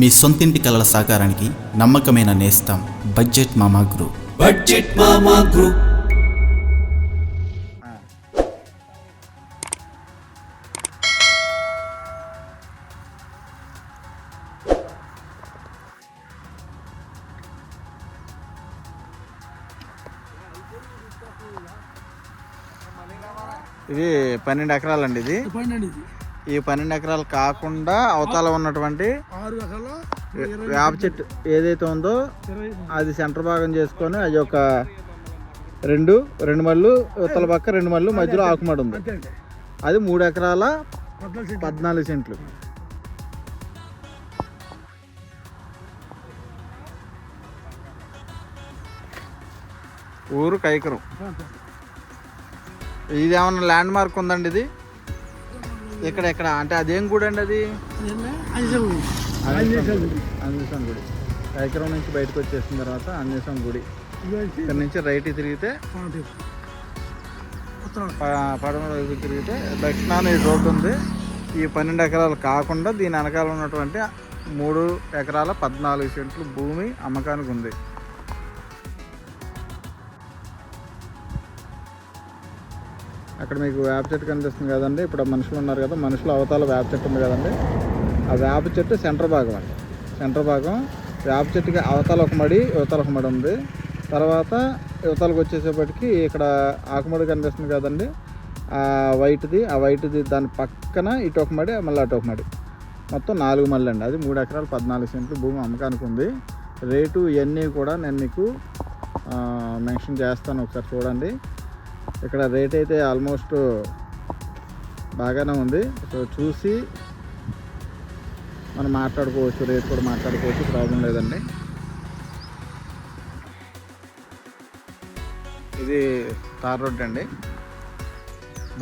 మీ సొంతింటి కలల సాకారానికి నమ్మకమైన నేస్తం budget Mama Group. Budget Mama Group. ఇది పన్నెండు ఎకరాలండి ఇది. పన్నెండు ఇది. ఈ పన్నెండు ఎకరాలు కాకుండా అవతల ఉన్నటువంటి వేప చెట్టు ఏదైతే ఉందో అది సెంటర్ భాగం చేసుకొని అది ఒక రెండు రెండు మళ్ళు ఇవతల పక్క రెండు మళ్ళు మధ్యలో ఆకుమడి ఉంది. అది మూడు ఎకరాల పద్నాలుగు సెంట్లు. ఊరు కైకరం. ఇది ఏమన్నా ల్యాండ్ మార్క్ ఉందండి ఇది? ఇక్కడ ఇక్కడ అంటే అదేం గుడి అండి అది? ఆంజనేయ గుడి. కైకరం నుంచి బయటకు వచ్చేసిన తర్వాత ఆంజనేయం గుడి. ఇక్కడ నుంచి రైట్ తిరిగితే పడమర వైపు తిరిగితే దక్షిణాన ఈ రోడ్డు ఉంది. ఈ పన్నెండు ఎకరాలు కాకుండా దీని వెనకాల ఉన్నటువంటి మూడు ఎకరాల పద్నాలుగు సెంట్లు భూమి అమ్మకానికి ఉంది. అక్కడ మీకు వేప చెట్టు కనిపిస్తుంది కదండి. ఇప్పుడు మనుషులు ఉన్నారు కదా మనుషులు అవతాల వేప చెట్టు ఉంది కదండి. ఆ వేప చెట్టు సెంటర్ భాగం అండి. సెంటర్ భాగం వేప చెట్టుకి అవతల ఒక మడి యువతల ఒక మడి ఉంది. తర్వాత యువతలకు వచ్చేసేపటికి ఇక్కడ ఆకుమడి కనిపిస్తుంది కదండి. ఆ వైట్ది ఆ వైట్ది దాని పక్కన ఇటు ఒక మడి మళ్ళీ అటు ఒక మడి. మొత్తం నాలుగు మళ్ళీ అండి. అది మూడు ఎకరాలు పద్నాలుగు సెంట్లు భూమి అమ్మకానికి ఉంది. రేటు ఇవన్నీ కూడా నేను మీకు మెన్షన్ చేస్తాను ఒకసారి చూడండి. ఇక్కడ రేట్ అయితే ఆల్మోస్ట్ బాగానే ఉంది. సో చూసి మనం మాట్లాడుకోవచ్చు రేట్ కూడా మాట్లాడుకోవచ్చు ప్రాబ్లం లేదండి. ఇది తార్ రోడ్ అండి.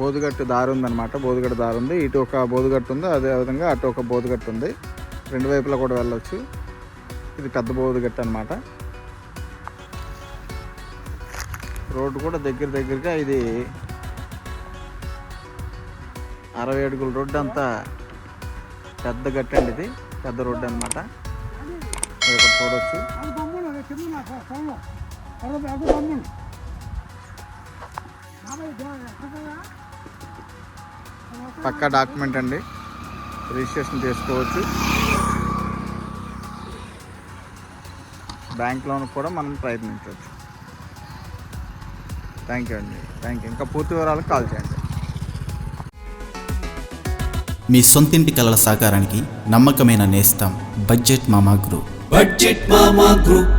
బోధుగట్టు దారి ఉందన్నమాట. బోధుగట్టు దారి ఉంది. ఇటు ఒక బోధుగట్టు ఉంది. అదేవిధంగా అటు ఒక బోధుగట్టు ఉంది. రెండు వైపులా కూడా వెళ్ళవచ్చు ఇది పెద్ద బోధుగట్టు అనమాట రోడ్డు కూడా దగ్గర దగ్గరగా ఇది అరవై అడుగుల రోడ్డు అంతా పెద్ద గట్టండి ఇది పెద్ద రోడ్డు అనమాట ఇక్కడ చూడొచ్చు. పక్కా డాక్యుమెంట్ అండి. రిజిస్ట్రేషన్ చేసుకోవచ్చు. బ్యాంక్ లోన్ కూడా మనం ప్రయత్నించవచ్చు. థ్యాంక్ యూ అండి. థ్యాంక్ యూ ఇంకా పూర్తి వివరాలకు కాల్ చేయండి. మీ సొంతింటి కలల సాకారానికి నమ్మకమైన నేస్తం budget Mama Group. Budget Mama group.